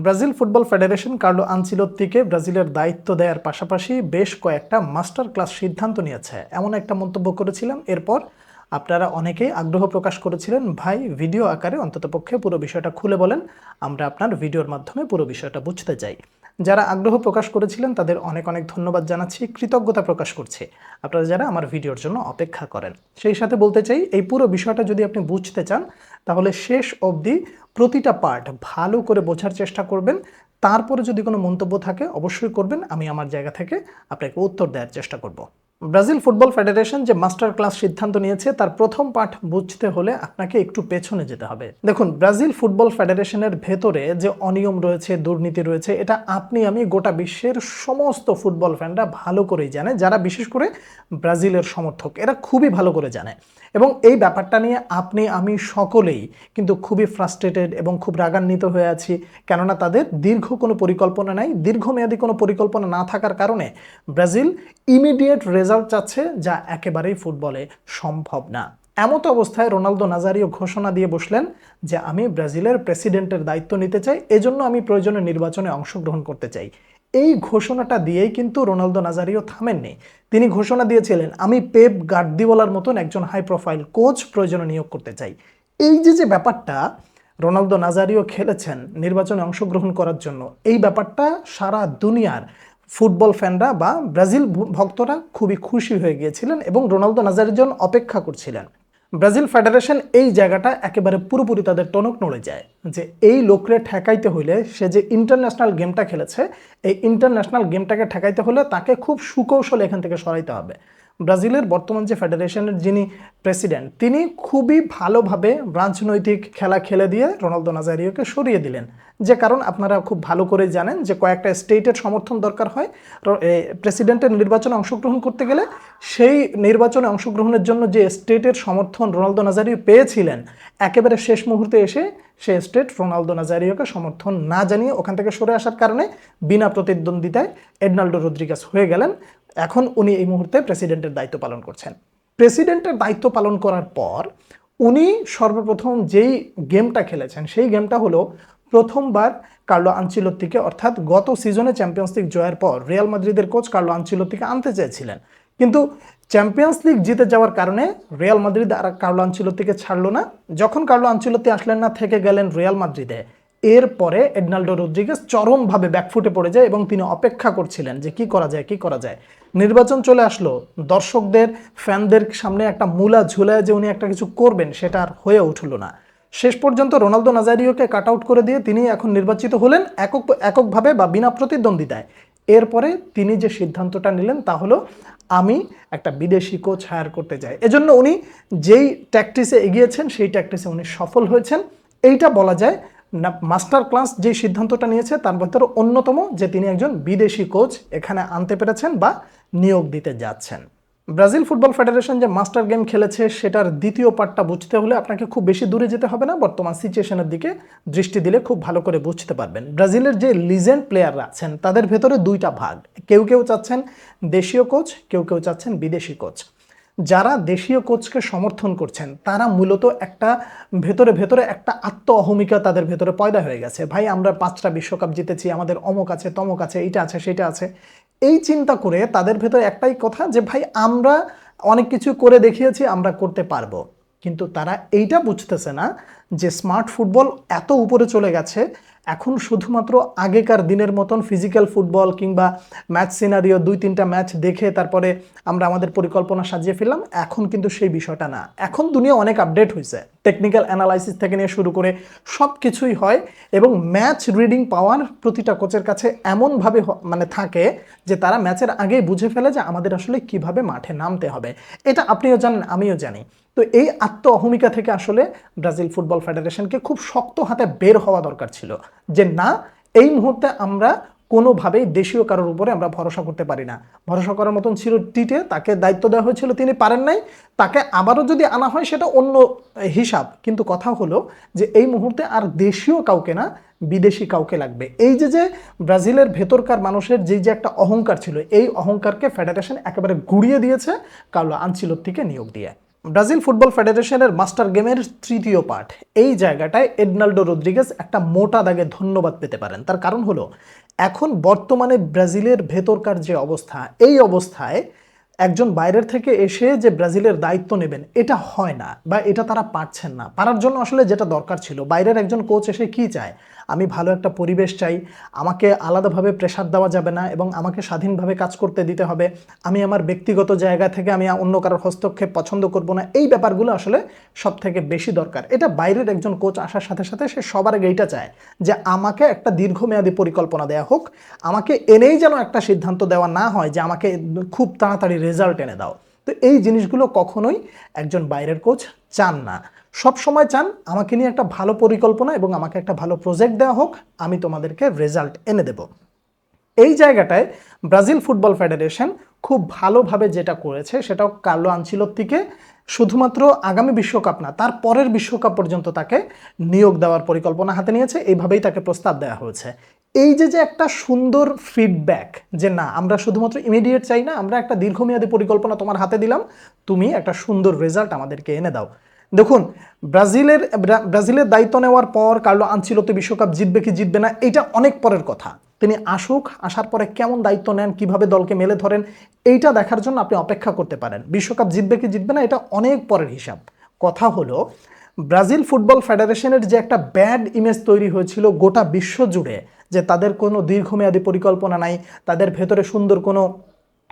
Brazil football federation Carlo আনচিলত্তিকে ব্রাজিলের দায়িত্ব দেওয়ার পাশাপাশি বেশ কয়েকটা মাস্টার ক্লাস সিদ্ধান্ত নিয়েছে। এমন একটা মন্তব্য করেছিলাম। এরপর আপনারা অনেকেই আগ্রহ প্রকাশ করেছিলেন। ভাই, ভিডিও আকারে অন্ততপক্ষে পুরো বিষয়টা খুলে বলেন। আমরা আপনার ভিডিওর মাধ্যমে পুরো বিষয়টা বুঝতে চাই। যারা আগ্রহ প্রকাশ করেছিলেন, তাদের অনেক অনেক ধন্যবাদ জানাচ্ছি, কৃতজ্ঞতা প্রকাশ করছি। আপনারা যারা আমার ভিডিওর জন্য অপেক্ষা করেন। সেই সাথে বলতে চাই, এই পুরো বিষয়টা যদি আপনি বুঝতে চান, তাহলে শেষ অবধি প্রতিটা পার্ট ভালো করে বোঝার চেষ্টা করবেন। তারপরে যদি কোনো মন্তব্য থাকে, অবশ্যই করবেন। আমি আমার জায়গা থেকে আপনাকে উত্তর দেওয়ার চেষ্টা করব। ব্রাজিল ফুটবল ফেডারেশন যে মাস্টার ক্লাস সিদ্ধান্ত নিয়েছে, তার প্রথম পাঠ বুঝতে হলে আপনাকে একটু পেছনে যেতে হবে। দেখুন, ব্রাজিল ফুটবল ফেডারেশনের ভেতরে যে অনিয়ম রয়েছে, দুর্নীতি রয়েছে, এটা আপনি, আমি গোটা বিশ্বের সমস্ত ফুটবল ফ্যানরা ভালো করেই জানে, যারা বিশেষ করে ব্রাজিলের সমর্থক, এরা খুবই ভালো করে জানে। এবং এই ব্যাপারটা নিয়ে আপনি, আমি সকলেই কিন্তু খুবই ফ্রাস্ট্রেটেড এবং খুব রাগান্বিত হয়ে আছি, কেননা তাদের দীর্ঘ কোনো পরিকল্পনা নাই। দীর্ঘমেয়াদী কোনো পরিকল্পনা না থাকার কারণে ব্রাজিল ইমিডিয়েট রেজাল্ট চাচ্ছে যা একেবারেই ফুটবলে সম্ভব না। এমতো অবস্থায় রোনালদো নাজারিও ঘোষণা দিয়ে বসলেন যে, আমি ব্রাজিলের প্রেসিডেন্টের দায়িত্ব নিতে চাই, এজন্য আমি প্রয়োজনে নির্বাচনে অংশগ্রহণ করতে চাই। এই ঘোষণাটা দিয়েই কিন্তু রোনালদো নাজারিও থামেননি। তিনি ঘোষণা দিয়েছিলেন, আমি পেপ গার্দিওয়ালার মতন একজন হাই প্রোফাইল কোচ প্রয়োজনে নিয়োগ করতে চাই। এই যে যে ব্যাপারটা রোনালদো নাজারিও খেলেছেন নির্বাচনে অংশগ্রহণ করার জন্য, এই ব্যাপারটা সারা দুনিয়ার ফুটবল ফ্যানরা বা ব্রাজিল ভক্তরা খুবই খুশি হয়ে গিয়েছিলেন এবং রোনালদো নাজারের জন্য অপেক্ষা করছিলেন। ব্রাজিল ফেডারেশন এই জায়গাটা একেবারে পুরোপুরি তাদের টনক নড়ে যায় যে এই লোকরে ঠেকাইতে হইলে সে যে ইন্টারন্যাশনাল গেমটা খেলেছে, এই ইন্টারন্যাশনাল গেমটাকে ঠেকাইতে হলে তাকে খুব সুকৌশলে এখান থেকে সরাইতে হবে। ব্রাজিলের বর্তমান যে ফেডারেশনের যিনি প্রেসিডেন্ট, তিনি খুবই ভালোভাবে রাজনৈতিক খেলা খেলে দিয়ে রোনালদো নাজারিওকে সরিয়ে দিলেন। যে কারণ আপনারা খুব ভালো করে জানেন যে কয়েকটা স্টেটের সমর্থন দরকার হয়। প্রেসিডেন্টের নির্বাচনে অংশগ্রহণ করতে গেলে সেই নির্বাচনে অংশগ্রহণের জন্য যে স্টেটের সমর্থন রোনালদো নাজারিও পেয়েছিলেন, একেবারে শেষ মুহূর্তে এসে সে স্টেট রোনালদো নাজারিওকে সমর্থন না জানিয়ে ওখান থেকে সরে আসার কারণে বিনা প্রতিদ্বন্দ্বিতায় এডনাল্ডো রদ্রিগাস হয়ে গেলেন। এখন উনি এই মুহূর্তে প্রেসিডেন্টের দায়িত্ব পালন করছেন। প্রেসিডেন্টের দায়িত্ব পালন করার পর উনি সর্বপ্রথম যেই গেমটা খেলেছেন, সেই গেমটা হলো প্রথমবার কার্লো আঞ্চিলত্তিকে অর্থাৎ গত সিজনে চ্যাম্পিয়ন্স লিগ জয়ের পর রিয়াল মাদ্রিদের কোচ কার্লো আঞ্চিলত্তিকে আনতে চেয়েছিলেন। কিন্তু চ্যাম্পিয়ন্স লিগ জিতে যাওয়ার কারণে রিয়াল মাদ্রিদ আর কার্লো আঞ্চিলত্তিকে ছাড়লো না। যখন কার্লো আঞ্চিলত্তি আসলেন না, থেকে গেলেন রিয়াল মাদ্রিদে এরপরে এডনাল্ডো রদ্রিগেস চরমভাবে ব্যাকফুটে পড়ে যায় এবং তিনি অপেক্ষা করছিলেন যে কি করা যায়, কি করা যায়। নির্বাচন চলে আসলো। দর্শকদের, ফ্যানদের সামনে একটা মূলা ঝুলায় যে উনি একটা কিছু করবেন, সেটা আর হয়ে উঠল না। শেষ পর্যন্ত রোনালদো নাজারিওকে কাট আউট করে দিয়ে তিনি এখন নির্বাচিত হলেন একক, এককভাবে বা বিনা প্রতিদ্বন্দ্বিতায়। এরপরে তিনি যে সিদ্ধান্তটা নিলেন তা হলো, আমি একটা বিদেশি কোচ হায়ার করতে চাই। এজন্য উনি যেই ট্যাকটিসে এগিয়েছেন, সেই ট্যাকটিসে উনি সফল হয়েছেন। এইটা বলা যায় মাস্টার ক্লাস যে সিদ্ধান্তটা নিয়েছে তার ভেতরে অন্যতম যে তিনি একজন বিদেশি কোচ এখানে আনতে পেরেছেন বা নিয়োগ দিতে যাচ্ছেন। ব্রাজিল ফুটবল ফেডারেশন যে মাস্টার গেম খেলেছে সেটার দ্বিতীয় পার্টটা বুঝতে হলে আপনাকে খুব বেশি দূরে যেতে হবে না, বর্তমান সিচুয়েশনের দিকে দৃষ্টি দিলে খুব ভালো করে বুঝতে পারবেন। ব্রাজিলের যে লিজেন্ড প্লেয়াররা আছেন, তাদের ভেতরে দুইটা ভাগ। কেউ কেউ চাচ্ছেন দেশীয় কোচ, কেউ কেউ চাচ্ছেন বিদেশি কোচ। যারা দেশীয় কোচকে সমর্থন করছেন, তারা মূলত একটা ভেতরে ভেতরে একটা আত্ম অহমিকা তাদের ভেতরে পয়দা হয়ে গেছে। ভাই, আমরা পাঁচটা বিশ্বকাপ জিতেছি, আমাদের অমক আছে, তমক আছে, এইটা আছে সেটা আছে। এই চিন্তা করে তাদের ভেতরে একটাই কথা যে, ভাই, আমরা অনেক কিছু করে দেখিয়েছি, আমরা করতে পারব। কিন্তু তারা এইটা বুঝতেছে না যে, স্মার্ট ফুটবল এত উপরে চলে গেছে এখন শুধুমাত্র আগেকার দিনের মতন ফিজিক্যাল ফুটবল কিংবা ম্যাচ সিনারিও দুই, তিনটা ম্যাচ দেখে তারপরে আমরা আমাদের পরিকল্পনা সাজিয়ে ফেললাম, এখন কিন্তু সেই বিষয়টা না। এখন দুনিয়া অনেক আপডেট হয়েছে। টেকনিক্যাল অ্যানালাইসিস থেকে নিয়ে শুরু করে সব কিছুই হয় এবং ম্যাচ রিডিং পাওয়ার প্রতিটা কোচের কাছে এমনভাবে মানে থাকে যে তারা ম্যাচের আগেই বুঝে ফেলে যে আমাদের আসলে কীভাবে মাঠে নামতে হবে। এটা আপনিও জানেন, আমিও জানি। তো এই আত্ম অহমিকা থেকে আসলে ব্রাজিল ফুটবল ফেডারেশনকে খুব শক্ত হাতে বের হওয়া দরকার ছিল যে না, এই মুহূর্তে আমরা কোনোভাবেই দেশীয় কারোর উপরে আমরা ভরসা করতে পারি না। ভরসা করার মতন ছিল টিটে, তাকে দায়িত্ব দেওয়া হয়েছিল, তিনি পারেন নাই। তাকে আবারও যদি আনা হয়, সেটা অন্য হিসাব। কিন্তু কথা হলো যে এই মুহূর্তে আর দেশীয় কাউকে না, বিদেশি কাউকে লাগবে। এই যে যে ব্রাজিলের ভেতরকার মানুষের যে যে একটা অহংকার ছিল, এই অহংকারকে ফেডারেশন একেবারে গুড়িয়ে দিয়েছে কার্লো থেকে নিয়োগ দিয়ে। ব্রাজিল ফুটবল ফেডারেশনের মাস্টার গেমের তৃতীয় পার্ট। এই জায়গাটায় এডনাল্ডো রদ্রিগেজ একটা মোটা দাগে ধন্যবাদ পেতে পারেন। তার কারণ হলো, এখন বর্তমানে ব্রাজিলের ভেতরকার যে অবস্থা, এই অবস্থায় একজন বাইরের থেকে এসে যে ব্রাজিলের দায়িত্ব নেবেন, এটা হয় না বা এটা তারা পারছেন না। পারার জন্য আসলে যেটা দরকার ছিল, বাইরের একজন কোচ এসে কি চায়? আমি ভালো একটা পরিবেশ চাই, আমাকে আলাদাভাবে প্রেশার দেওয়া যাবে না এবং আমাকে স্বাধীনভাবে কাজ করতে দিতে হবে। আমি আমার ব্যক্তিগত জায়গা থেকে আমি অন্য কারোর হস্তক্ষেপ পছন্দ করব না। এই ব্যাপারগুলো আসলে সব থেকে বেশি দরকার। এটা বাইরের একজন কোচ আসার সাথে সাথে সে সবার আগে এইটা চায় যে আমাকে একটা দীর্ঘমেয়াদী পরিকল্পনা দেওয়া হোক, আমাকে এনেই যেন একটা সিদ্ধান্ত দেওয়া না হয় যে আমাকে খুব তাড়াতাড়ি রেজাল্ট এনে দাও। তো এই জিনিসগুলো কখনোই একজন বাইরের কোচ চান না। সব সময় চান আমাকে নিয়ে একটা ভালো পরিকল্পনা এবং আমাকে একটা ভালো প্রজেক্ট দেওয়া হোক, আমি তোমাদেরকে রেজাল্ট এনে দেব। এই জায়গাটায় ব্রাজিল ফুটবল ফেডারেশন খুব ভালোভাবে যেটা করেছে, সেটাও কার্লো আনচিলত্তিকে শুধুমাত্র আগামী বিশ্বকাপ না, তার পরের বিশ্বকাপ পর্যন্ত তাকে নিয়োগ দেওয়ার পরিকল্পনা হাতে নিয়েছে, এইভাবেই তাকে প্রস্তাব দেওয়া হয়েছে। এই যে যে একটা সুন্দর ফিডব্যাক যে, না, আমরা শুধুমাত্র ইমিডিয়েট চাই না, আমরা একটা দীর্ঘমেয়াদী পরিকল্পনা তোমার হাতে দিলাম, তুমি একটা সুন্দর রেজাল্ট আমাদেরকে এনে দাও। দেখুন, ব্রাজিলের ব্রাজিলের দায়িত্ব নেওয়ার পর কার্লো আনচিলতে বিশ্বকাপ জিতবে কি জিতবে না এটা অনেক পরের কথা। তিনি আসুক, আসার পরে কেমন দায়িত্ব নেন, কীভাবে দলকে মেলে ধরেন, এইটা দেখার জন্য আপনি অপেক্ষা করতে পারেন। বিশ্বকাপ জিতবে কি জিতবে না, এটা অনেক পরের হিসাব। কথা হলো, ব্রাজিল ফুটবল ফেডারেশনের যে একটা ব্যাড ইমেজ তৈরি হয়েছিল গোটা বিশ্ব জুড়ে যে তাদের কোনো দীর্ঘমেয়াদী পরিকল্পনা নাই, তাদের ভেতরে সুন্দর কোনো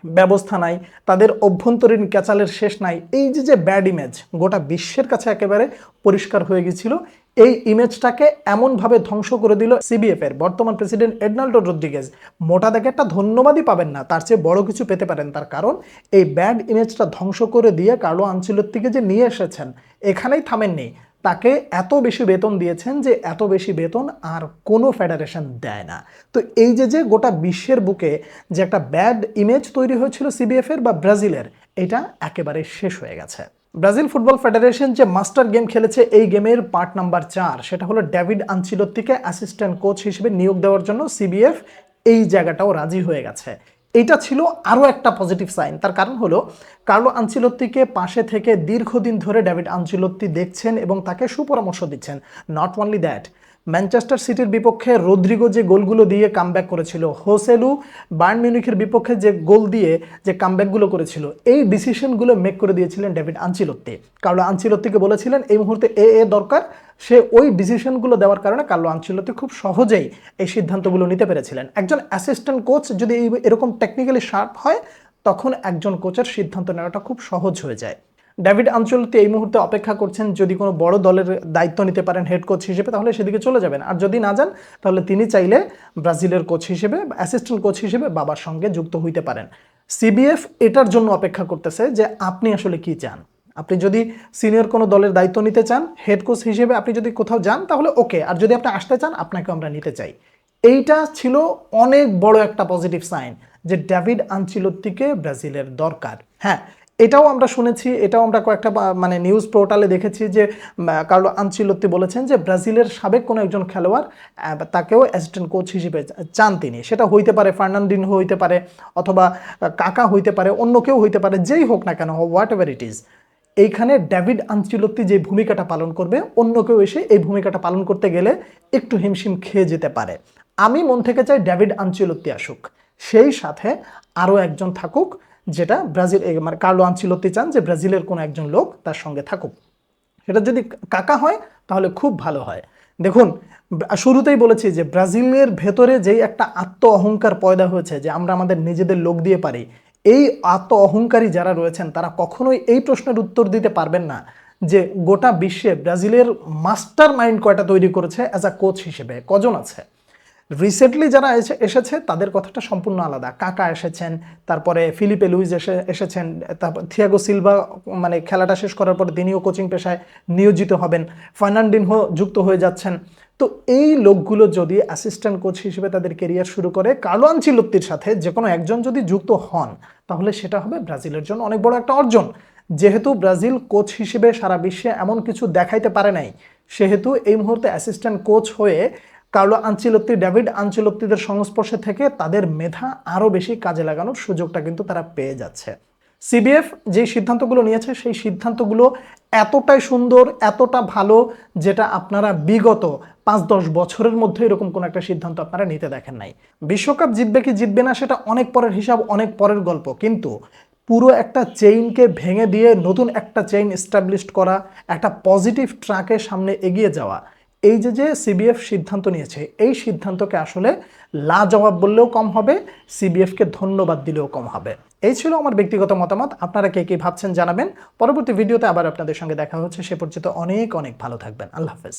ব্যবস্থা নাই, তাদের অভ্যন্তরীণ ক্যাচালের শেষ নাই। এই যে যে ব্যাড ইমেজ গোটা বিশ্বের কাছে একেবারে পরিষ্কার হয়ে গেছিল। এই ইমেজটাকে এমনভাবে ধ্বংস করে দিল সিবিএফ এর বর্তমান প্রেসিডেন্ট এডনাল্ডো রদ্রিগেজ মোটা দেখে একটা ধন্যবাদই পাবেন না, তার চেয়ে বড় কিছু পেতে পারেন তার কারণ, এই ব্যাড ইমেজটা ধ্বংস করে দিয়ে কার্লো আঞ্চলত্তিকে যে নিয়ে এসেছেন, এখানেই থামেননি। তাকে এত বেশি বেতন দিয়েছেন যে এত বেশি বেতন আর কোনো ফেডারেশন দেয় না। তো এই যে যে গোটা বিশ্বের বুকে যে একটা ব্যাড ইমেজ তৈরি হয়েছিল সিবিএফ এর বা ব্রাজিলের, এটা একেবারে শেষ হয়ে গেছে। ব্রাজিল ফুটবল ফেডারেশন যে মাস্টার গেম খেলেছে, এই গেমের পার্ট নাম্বার চার, সেটা হলো ডেভিড আনচিলত্তিকে অ্যাসিস্ট্যান্ট কোচ হিসেবে নিয়োগ দেওয়ার জন্য সিবিএফ এই জায়গাটাও রাজি হয়ে গেছে। এটা ছিল আরও একটা পজিটিভ সাইন তার কারণ হলো, কার্লো আনচিলত্তিকে পাশে থেকে দীর্ঘদিন ধরে ডেভিড আনচিলত্তি দেখছেন এবং তাকে সুপরামর্শ দিচ্ছেন। নট অনলি দ্যাট ম্যানচেস্টার সিটির বিপক্ষে রদ্রিগো যে গোলগুলো দিয়ে কামব্যাক করেছিল, হোসেলু বার্ন মিউনিখের বিপক্ষে যে গোল দিয়ে যে কামব্যাকগুলো করেছিল, এই ডিসিশনগুলো মেক করে দিয়েছিলেন ডেভিড আনচিলত্তি। কার্লো আনচিলত্তিকে বলেছিলেন, এই মুহূর্তে এ এ দরকার সে ওই ডিসিশনগুলো দেওয়ার কারণে কার্লো আনচিলত্তি খুব সহজেই এই সিদ্ধান্তগুলো নিতে পেরেছিলেন। একজন অ্যাসিস্ট্যান্ট কোচ যদি এরকম টেকনিক্যালি শার্প হয়, তখন একজন কোচের সিদ্ধান্ত নেওয়াটা খুব সহজ হয়ে যায়। ডেভিড আঞ্চলতি এই মুহূর্তে অপেক্ষা করছেন, যদি কোনো বড় দলের দায়িত্ব নিতে পারেন হেড কোচ হিসেবে, তাহলে সেদিকে চলে যাবেন। আর যদি না যান, তাহলে তিনি চাইলে ব্রাজিলের কোচ হিসেবে অ্যাসিস্ট্যান্ট কোচ হিসেবে বাবার সঙ্গে যুক্ত হইতে পারেন। সিবিএফ এটার জন্য অপেক্ষা করতেছে যে আপনি আসলে কি চান? আপনি যদি সিনিয়র কোনো দলের দায়িত্ব নিতে চান হেড কোচ হিসেবে আপনি যদি কোথাও যান, তাহলে ওকে আর যদি আপনি আসতে চান, আপনাকে আমরা নিতে চাই। এইটা ছিল অনেক বড় একটা পজিটিভ সাইন যে ডেভিড আনচিলত্তিকে ব্রাজিলের দরকার। হ্যাঁ এটাও আমরা শুনেছি, এটাও আমরা কয়েকটা মানে নিউজ পোর্টালে দেখেছি যে কার্লো আনচিলত্তি বলেছেন যে ব্রাজিলের সাবেক কোনো একজন খেলোয়াড় তাকেও অ্যাসিস্ট্যান্ট কোচ হিসেবে চান তিনি। সেটা হইতে পারে ফার্নান্ডিন হইতে পারে, অথবা কাকা হইতে পারে, অন্য কেউ হইতে পারে, যেই হোক না কেন হোক হোয়াট এভার ইট ইজ। এইখানে ডেভিড আনচিলত্তি যে ভূমিকাটা পালন করবে, অন্য কেউ এসে এই ভূমিকাটা পালন করতে গেলে একটু হিমশিম খেয়ে যেতে পারে। আমি মন থেকে চাই ডেভিড আনচিলত্তি আসুক। সেই সাথে আরও একজন থাকুক, যেটা ব্রাজিল মানে কার্লো আনচিলত্তি চান যে ব্রাজিলের কোনো একজন লোক তার সঙ্গে থাকুক। সেটা যদি কাকা হয়, তাহলে খুব ভালো হয়। দেখুন শুরুতেই বলেছি যে ব্রাজিলের ভেতরে যেই একটা আত্ম অহংকার পয়দা হয়েছে, যে আমরা আমাদের নিজেদের লোক দিয়ে পারি এই আত্ম অহংকারী যারা রয়েছেন, তারা কখনোই এই প্রশ্নের উত্তর দিতে পারবেন না যে গোটা বিশ্বে ব্রাজিলের মাস্টার মাইন্ড কয়টা তৈরি করেছে অ্যাজ আ কোচ হিসেবে, কজন আছে? রিসেন্টলি যারা এসে, এসেছে, তাদের কথাটা সম্পূর্ণ আলাদা। কাকা এসেছেন, তারপরে ফিলিপে লুইজ এসে, এসেছেন, তারপর থিয়াগো সিলভা মানে খেলাটা শেষ করার পর তিনিও কোচিং পেশায় নিয়োজিত হবেন। ফার্নান্ডিনহো যুক্ত হয়ে যাচ্ছেন। তো এই লোকগুলো যদি অ্যাসিস্ট্যান্ট কোচ হিসেবে তাদের কেরিয়ার শুরু করে, কার্লো আনচিলত্তির সাথে যে কোনো একজন যদি যুক্ত হন, তাহলে সেটা হবে ব্রাজিলের জন্য অনেক বড় একটা অর্জন। যেহেতু ব্রাজিল কোচ হিসেবে সারা বিশ্বে এমন কিছু দেখাইতে পারে নাই, সেহেতু এই মুহূর্তে অ্যাসিস্ট্যান্ট কোচ হয়ে কার্লো আঞ্চিলত্তি ডেভিড আঞ্চিলত্তিদের সংস্পর্শে থেকে তাদের মেধা আরও বেশি কাজে লাগানোর সুযোগটা কিন্তু তারা পেয়ে যাচ্ছে। সিবিএফ যে সিদ্ধান্তগুলো নিয়েছে, সেই সিদ্ধান্তগুলো এতটাই সুন্দর, এতটা ভালো, যেটা আপনারা বিগত পাঁচ দশ বছরের মধ্যে এরকম কোনো একটা সিদ্ধান্ত আপনারা নিতে দেখেন নাই। বিশ্বকাপ জিতবে কি জিতবে না সেটা অনেক পরের হিসাব, অনেক পরের গল্প। কিন্তু পুরো একটা চেইনকে ভেঙে দিয়ে নতুন একটা চেইন এস্টাবলিশ করা, একটা পজিটিভ ট্র্যাকের সামনে এগিয়ে যাওয়া, এই যে যে সিবিএফ সিদ্ধান্ত নিয়েছে, এই সিদ্ধান্তকে আসলে লাজবাব বললেও কম হবে সিবিএফকে ধন্যবাদ দিলেও কম হবে। এই ছিল আমার ব্যক্তিগত মতামত। আপনারা কে কী ভাবছেন জানাবেন। পরবর্তী ভিডিওতে আবার আপনাদের সঙ্গে দেখা হচ্ছে। সে পর্যন্ত অনেক অনেক ভালো থাকবেন। আল্লাহ হাফেজ।